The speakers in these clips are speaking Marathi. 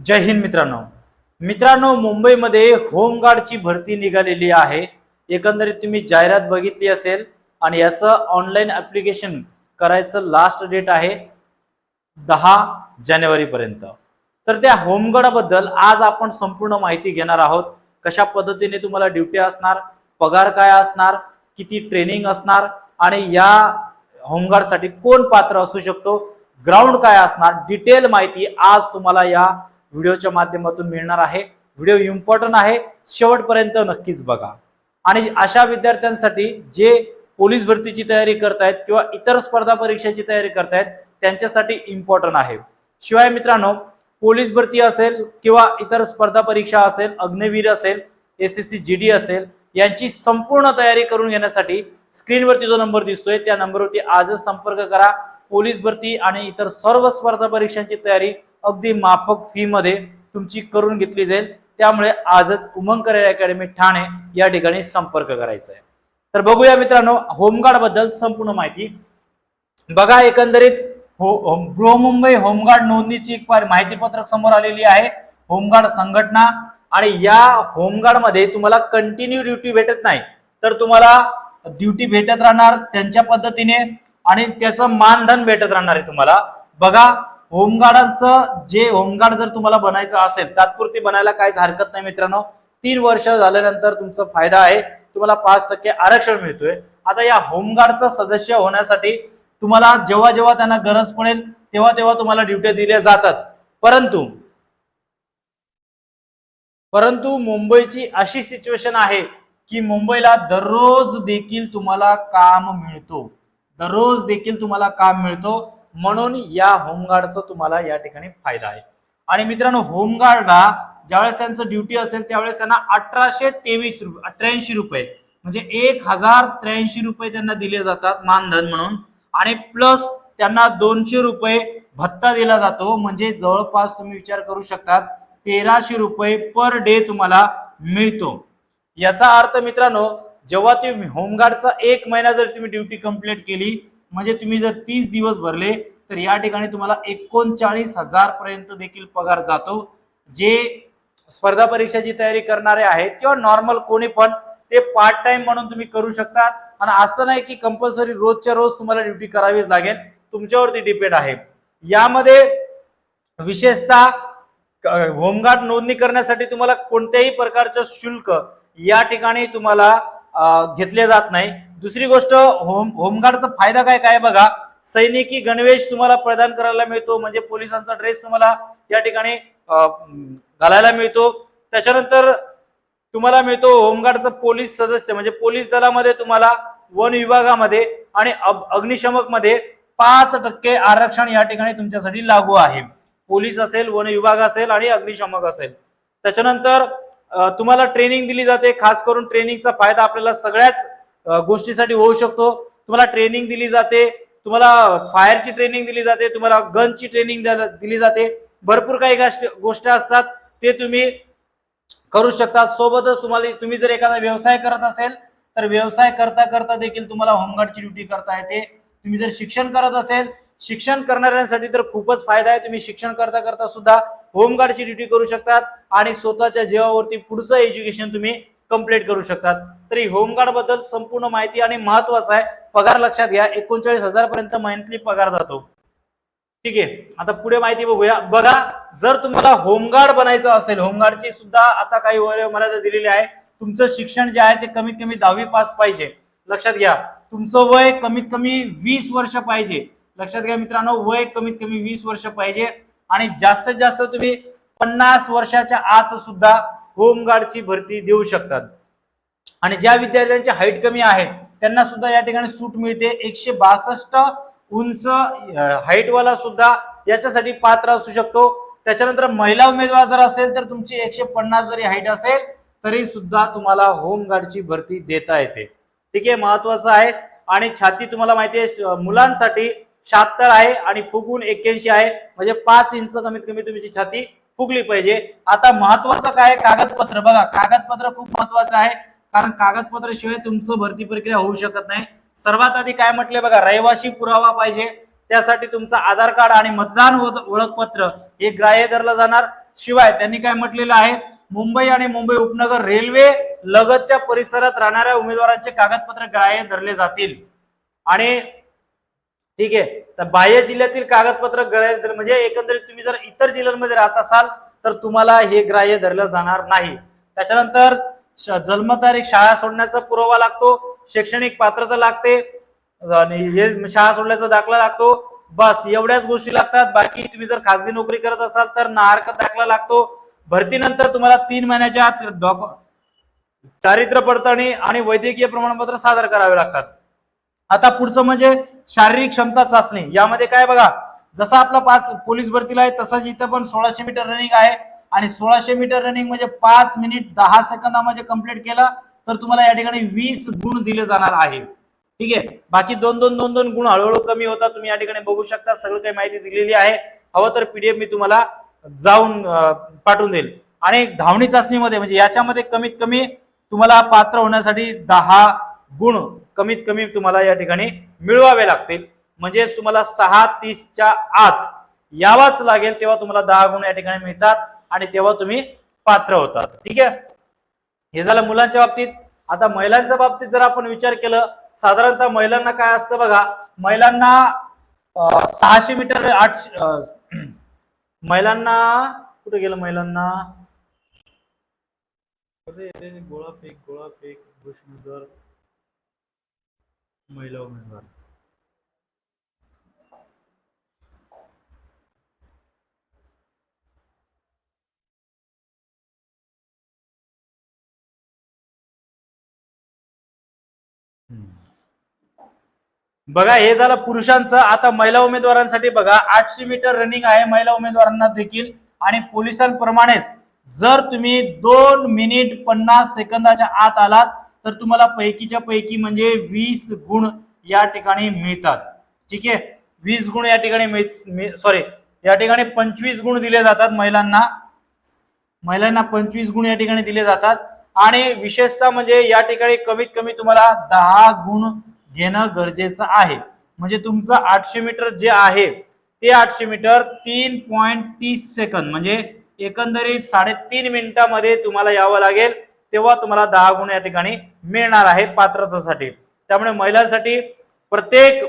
जय हिंद मित्रांनो. मित्रांनो मुंबईमध्ये होमगार्डची भरती निघालेली आहे. एकंदरीत तुम्ही जाहिरात बघितली असेल आणि याचं ऑनलाईन ॲप्लिकेशन करायचं लास्ट डेट आहे दहा जानेवारीपर्यंत. तर त्या होमगार्डबद्दल आज आपण संपूर्ण माहिती घेणार आहोत. कशा पद्धतीने तुम्हाला ड्युटी असणार पगार काय असणार किती ट्रेनिंग असणार आणि या होमगार्डसाठी कोण पात्र असू शकतो ग्राउंड काय असणार डिटेल माहिती आज तुम्हाला या व्हिडिओच्या माध्यमातून मिळणार आहे. व्हिडिओ इम्पॉर्टंट आहे. शेवटपर्यंत नक्कीच बघा. आणि अशा विद्यार्थ्यांसाठी जे पोलीस भरतीची तयारी करतायत किंवा इतर स्पर्धा परीक्षेची तयारी करतायत त्यांच्यासाठी इम्पॉर्टंट आहे. शिवाय मित्रांनो पोलीस भरती असेल किंवा इतर स्पर्धा परीक्षा असेल अग्निवीर असेल S S C G D असेल यांची संपूर्ण तयारी करून घेण्यासाठी स्क्रीनवरती जो नंबर दिसतोय त्या नंबरवरती आजच संपर्क करा. पोलीस भरती आणि इतर सर्व स्पर्धा परीक्षांची तयारी अगदी माफक फी मध्ये तुमची करून घेतली जाईल. त्यामुळे आजच उमंग करिअर अकॅडमी ठाणे या ठिकाणी संपर्क करायचा आहे तर बघूया मित्रांनो होमगार्डबद्दल संपूर्ण माहिती. बघा एकंदरीत हो बृहमुंबई होमगार्ड नोंदणीची एक माहितीपत्रक समोर आलेली आहे. होमगार्ड संघटना आणि या होमगार्डमध्ये तुम्हाला कंटिन्यू ड्युटी भेटत नाही. तर तुम्हाला ड्युटी भेटत राहणार त्यांच्या पद्धतीने आणि त्याचं मानधन भेटत राहणार आहे तुम्हाला. बघा होमगार्डांचं जे होमगार्ड जर तुम्हाला बनायचं असेल तात्पुरती बनायला काहीच हरकत नाही मित्रांनो. तीन वर्ष झाल्यानंतर तुमचा फायदा आहे. तुम्हाला पाच टक्के आरक्षण मिळतोय. आता या होमगार्डचा सदस्य होण्यासाठी तुम्हाला जेव्हा जेव्हा त्यांना गरज पडेल तेव्हा तेव्हा तुम्हाला ड्युट्या दिल्या जातात. परंतु परंतु मुंबईची अशी सिच्युएशन आहे की मुंबईला दररोज देखील तुम्हाला काम मिळतो. दररोज देखील तुम्हाला काम मिळतो. म्हणून या होमगार्डचा तुम्हाला या ठिकाणी फायदा आहे. आणि मित्रांनो होमगार्डला ज्यावेळेस त्यांचं ड्युटी असेल त्यावेळेस त्यांना अठराशे तेवीस रुपये त्र्याऐंशी रुपये म्हणजे एक हजार त्र्याऐंशी रुपये त्यांना दिले जातात मानधन म्हणून. आणि प्लस त्यांना दोनशे रुपये भत्ता दिला जातो म्हणजे जवळपास तुम्ही विचार करू शकतात तेराशे रुपये पर डे तुम्हाला मिळतो. याचा अर्थ मित्रांनो जेव्हा तुम्ही होमगार्डचा एक महिना जर तुम्ही ड्युटी कंप्लीट केली म्हणजे तुम्ही जर तीस दिवस भरले तर या ठिकाणी तुम्हाला एकोणचाळीस हजार पर्यंत देखील पगार जातो. जे स्पर्धा परीक्षाची तयारी करणारे आहेत किंवा नॉर्मल कोणी पण ते पार्ट टाइम म्हणून तुम्ही करू शकता आणि असं नाही की कंपल्सरी रोजच्या रोज तुम्हाला ड्युटी करावीच लागेल. तुमच्यावरती डिपेंड आहे. यामध्ये विशेषतः होमगार्ड नोंदणी करण्यासाठी तुम्हाला कोणत्याही प्रकारचं शुल्क या ठिकाणी तुम्हाला घेतले जात नाही. दुसरी गोष्ट होम होमगार्डचा फायदा काय काय बघा. सैनिकी गणवेश तुम्हाला प्रदान करायला मिळतो म्हणजे पोलिसांचा ड्रेस तुम्हाला या ठिकाणी घालायला मिळतो. त्याच्यानंतर तुम्हाला मिळतो होमगार्डचा पोलीस सदस्य म्हणजे पोलीस दलामध्ये तुम्हाला वन विभागामध्ये आणि अग्निशमकमध्ये पाच टक्के आरक्षण या ठिकाणी तुमच्यासाठी लागू आहे. पोलीस असेल वन विभाग असेल आणि अग्निशमक असेल. त्याच्यानंतर तुम्हाला ट्रेनिंग दिली जाते खास करून ट्रेनिंगचा फायदा आपल्याला सगळ्याच गोष्टीसाठी होऊ शकतो. तुम्हाला ट्रेनिंग दिली जाते. तुम्हाला फायरची ट्रेनिंग दिली जाते. तुम्हाला गनची ट्रेनिंग दिली जाते. भरपूर काही गोष्ट- गोष्टी असतात. ते तुम्ही करू शकता. सोबतच तुम्हाला तुम्ही जर एखादा व्यवसाय करत असेल तर व्यवसाय करता करता देखील तुम्हाला होमगार्डची ड्युटी करता येते. तुम्ही जर शिक्षण करत असेल शिक्षण करणाऱ्यांसाठी तर खूपच फायदा आहे. तुम्ही शिक्षण करता करता सुद्धा होमगार्डची ड्युटी करू शकतात. आणि स्वतःच्या जीवावरती पुढचं एज्युकेशन तुम्ही कंप्लीट करू शकतात. तरी होमगार्डबद्दल संपूर्ण माहिती आणि महत्वाचं आहे पगार लक्षात घ्या. एकोणचाळीस हजार पर्यंत मंथली पगार जातो. ठीक आहे? आता पुढे माहिती बघूया. बघा जर तुम्हाला होमगार्ड बनायचं असेल होमगार्डची सुद्धा आता काही वय मर्यादा दिलेली आहे. तुमचं शिक्षण जे आहे ते कमीत कमी दहावी पास पाहिजे. लक्षात घ्या. तुमचं वय कमीत कमी वीस वर्ष पाहिजे. लक्षात घ्या मित्रांनो वय कमीत कमी वीस वर्ष पाहिजे. आणि जास्तीत जास्त तुम्ही पन्नास वर्षाच्या आत सुद्धा होमगार्डची भरती देऊ शकतात. आणि ज्या विद्यार्थ्यांची हाईट कमी आहे त्यांना सुद्धा या ठिकाणी सूट मिळते. एकशे बासष्ट उंच हाईटवाला सुद्धा याच्यासाठी पात्र असू शकतो. त्याच्यानंतर महिला उमेदवार जर असेल तर तुमची एकशे पन्नास जरी हाईट असेल तरी सुद्धा तुम्हाला होमगार्डची भरती देता येते. ठीक आहे महत्वाचं आहे. आणि छाती तुम्हाला माहिती आहे मुलांसाठी शहात्तर आहे आणि फुगून एक्क्याऐंशी आहे. म्हणजे पाच इंच कमीत कमी तुमची छाती फुगली पाहिजे. आता महत्वाचं काय कागदपत्र. बघा कागदपत्र खूप महत्वाचं आहे. कारण कागदपत्र शिवाय तुमचं भरती प्रक्रिया होऊ शकत नाही. सर्वात आधी काय म्हटले? बघा रहिवासी पुरावा पाहिजे. त्यासाठी तुमचं आधार कार्ड आणि मतदान ओळखपत्र हे ग्राह्य धरलं जाणार. शिवाय त्यांनी काय म्हटलेलं आहे? मुंबई आणि मुंबई उपनगर रेल्वे लगतच्या परिसरात राहणाऱ्या उमेदवारांचे कागदपत्र ग्राह्य धरले जातील. आणि ठीक आहे. तर बाह्य जिल्ह्यातील कागदपत्र ग्राह्य म्हणजे एकंदरीत तुम्ही जर इतर जिल्ह्यांमध्ये राहत असाल तर तुम्हाला हे ग्राह्य धरलं जाणार नाही. त्याच्यानंतर जन्मतारीख शाळा सोडण्याचा पुरावा लागतो शैक्षणिक पात्रता लागते आणि हे शाळा सोडण्याचा दाखला लागतो. बस एवढ्याच गोष्टी लागतात. बाकी तुम्ही जर खासगी नोकरी करत असाल तर नाहरकत दाखला लागतो. भरतीनंतर तुम्हाला तीन महिन्याच्या आत डॉक चारित्र्य पडताळणी आणि वैद्यकीय प्रमाणपत्र सादर करावे लागतात. आता पुढचं म्हणजे शारीरिक क्षमता चाचणी. यामध्ये काय बघा जसा आपला पाच पोलीस भरतीला आहे तसाच इथं पण सोळाशे मीटर रनिंग आहे. आणि सोळाशे मीटर रनिंग म्हणजे पाच मिनिट दहा सेकंदामध्ये कंप्लीट केलं तर तुम्हाला या ठिकाणी वीस गुण दिले जाणार आहे. ठीक आहे? बाकी दोन दोन दोन दोन गुण हळूहळू कमी होतात. तुम्ही या ठिकाणी बघू शकता सगळं काही माहिती दिलेली आहे. हवं तर पीडीएफ मी तुम्हाला जाऊन पाठवून देईल. आणि धावणी चाचणीमध्ये म्हणजे याच्यामध्ये कमीत कमी तुम्हाला पात्र होण्यासाठी दहा गुण कमीत कमी तुम्हाला या ठिकाणी मिळवावे लागतील. म्हणजे तुम्हाला सहा तीसच्या आत यावाच लागेल तेव्हा तुम्हाला दहा गुण या ठिकाणी मिळतात आणि तेव्हा तुम्ही पात्र होतात. ठीक आहे? हे झालं मुलांच्या बाबतीत. आता महिलांच्या बाबतीत जर आपण विचार केलं साधारणतः महिलांना काय असतं बघा महिलांना सहाशे मीटर आठशे महिलांना कुठे गेलं महिलांना? गोळा फेक गोळा फेक महिला उमेदवार. बघा हे झालं पुरुषांचं. आता महिला उमेदवारांसाठी बघा आठशे मीटर रनिंग आहे महिला उमेदवारांना देखील. आणि पोलिसांप्रमाणेच जर तुम्ही दोन मिनिट पन्नास सेकंदाच्या आत आलात तर तुम्हाला पैकीच्या पैकी म्हणजे वीस गुण या ठिकाणी मिळतात. ठीक आहे? वीस गुण या ठिकाणी सॉरी या ठिकाणी पंचवीस गुण दिले जातात महिलांना. महिलांना पंचवीस गुण या ठिकाणी दिले जातात. आणि विशेषतः म्हणजे या ठिकाणी कमीत कमी तुम्हाला दहा गुण घेणं गरजेचं आहे. म्हणजे तुमचं आठशे मीटर जे आहे ते आठशे मीटर तीन पॉईंट तीस सेकंद म्हणजे एकंदरीत साडेतीन मिनिटामध्ये तुम्हाला यावं लागेल. तेव्हा तुम्हाला दहा गुण या ठिकाणी मिळणार आहे पात्रतेसाठी. त्यामुळे महिलांसाठी प्रत्येक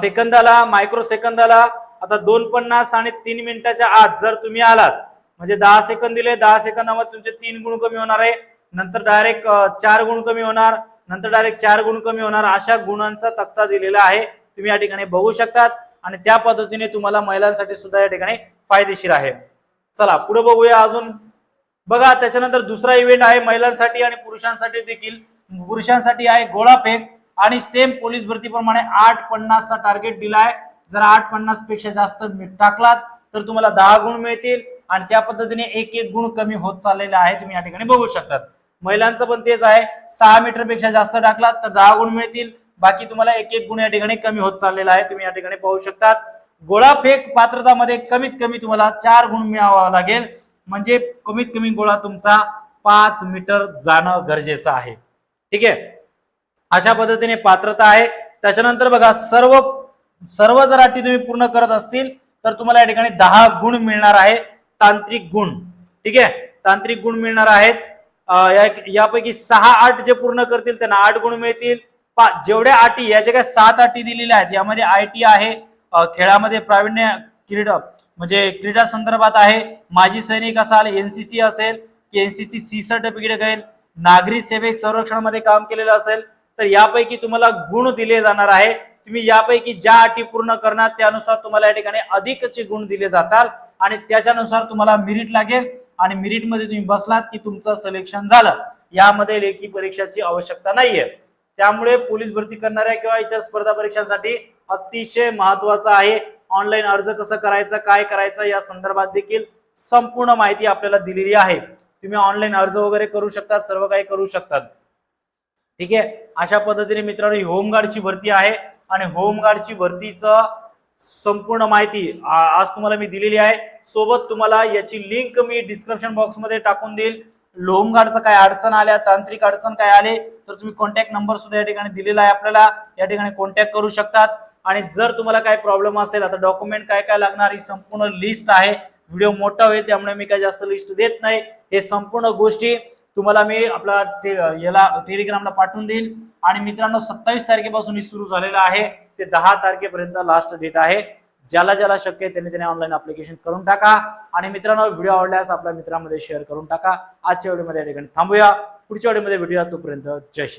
सेकंदाला मायक्रो सेकंदाला आता दोन पन्नास आणि तीन मिनिटाच्या आत जर तुम्ही आलात म्हणजे दहा सेकंद दिले दहा सेकंदामध्ये तुमचे तीन गुण कमी होणार आहे. नंतर डायरेक्ट चार गुण कमी होणार नंतर डायरेक्ट चार गुण कमी होणार अशा गुणांचा तक्ता दिलेला आहे. तुम्ही या ठिकाणी बघू शकतात आणि त्या पद्धतीने तुम्हाला महिलांसाठी सुद्धा या ठिकाणी फायदेशीर आहे. चला पुढे बघूया अजून. बघा त्याच्यानंतर दुसरा इव्हेंट आहे महिलांसाठी आणि पुरुषांसाठी देखील. पुरुषांसाठी आहे गोळाफेक आणि सेम पोलीस भरतीप्रमाणे आठ पन्नासचा टार्गेट दिला आहे जर आठ पन्नासपेक्षा जास्त टाकलात तर तुम्हाला दहा गुण मिळतील आणि त्या पद्धतीने एक एक गुण कमी होत चाललेला आहे. तुम्ही या ठिकाणी बघू शकतात. महिलांचं पण तेच आहे. सहा मीटरपेक्षा जास्त टाकलात तर दहा गुण मिळतील. बाकी तुम्हाला एक एक गुण या ठिकाणी कमी होत चाललेला आहे. तुम्ही या ठिकाणी पाहू शकतात. गोळाफेक पात्रतामध्ये कमीत कमी तुम्हाला चार गुण मिळावा लागेल. म्हणजे कमीत कमी गोळा तुमचा पाच मीटर जाणं गरजेचं आहे. ठीक आहे? अशा पद्धतीने पात्रता आहे. त्याच्यानंतर बघा सर्व सर्व जर अटी तुम्ही पूर्ण करत असतील तर तुम्हाला या ठिकाणी दहा गुण मिळणार आहे. तांत्रिक गुण. ठीक आहे? तांत्रिक गुण मिळणार आहेत. या- यापैकी सहा आठ जे पूर्ण करतील त्यांना आठ गुण मिळतील. पा- जेवढ्या अटी याच्या काय सात अटी दिलेल्या आहेत यामध्ये आय टी आहे खेळामध्ये प्रावीण्य क्रीडा म्हणजे क्रीडा संदर्भात आहे. माजी सैनिक असाल एनसीसी असेल की एनसीसी सी सर्टिफिकेट घेईल नागरी सेवेक संरक्षणामध्ये काम केलेलं असेल तर यापैकी तुम्हाला गुण दिले जाणार आहे. तुम्ही यापैकी ज्या अटी पूर्ण करणार त्यानुसार तुम्हाला या ठिकाणी अधिकचे गुण दिले जातात आणि त्याच्यानुसार तुम्हाला मिरिट लागेल आणि मेरिटमध्ये तुम्ही बसलात की तुमचं सिलेक्शन झालं. यामध्ये लेखी परीक्षाची आवश्यकता नाहीये. त्यामुळे पोलीस भरती करणाऱ्या किंवा इतर स्पर्धा परीक्षांसाठी अतिशय महत्वाचं आहे. ऑनलाईन अर्ज कसं करायचं काय करायचं या संदर्भात देखील संपूर्ण माहिती आपल्याला दिलेली आहे. तुम्ही ऑनलाईन अर्ज वगैरे करू शकतात सर्व काही करू शकतात. ठीक आहे? अशा पद्धतीने मित्रांनो ही होमगार्डची भरती आहे आणि होमगार्डची भरतीचं संपूर्ण माहिती आज तुम्हाला मी दिलेली आहे. सोबत तुम्हाला याची लिंक मी डिस्क्रिप्शन बॉक्समध्ये टाकून देईल. होमगार्डचं काय अडचण आल्या तांत्रिक अडचण काय आले तर तुम्ही कॉन्टॅक्ट नंबर सुद्धा या ठिकाणी दिलेला आहे आपल्याला. या ठिकाणी कॉन्टॅक्ट करू शकतात. आणि जर तुम्हाला काय प्रॉब्लेम असेल आता डॉक्युमेंट काय काय लागणार ही संपूर्ण लिस्ट आहे. व्हिडिओ मोठा होईल त्यामुळे मी काय जास्त लिस्ट देत नाही. हे संपूर्ण गोष्टी तुम्हाला मी आपला टे- याला टेलिग्रामला पाठवून देईल. आणि मित्रांनो सत्तावीस तारखेपासून मी सुरू झालेलं आहे. ते दहा तारखेपर्यंत लास्ट डेट आहे. ज्याला ज्याला शक्य आहे त्यांनी त्याने ऑनलाईन अप्लिकेशन करून टाका. आणि मित्रांनो व्हिडिओ आवडल्यास आपल्या मित्रांमध्ये शेअर करून टाका. आजच्या व्हिडिओमध्ये या ठिकाणी थांबूया. पुढच्या व्हिडिओमध्ये भेटूया तोपर्यंत जय हिंद.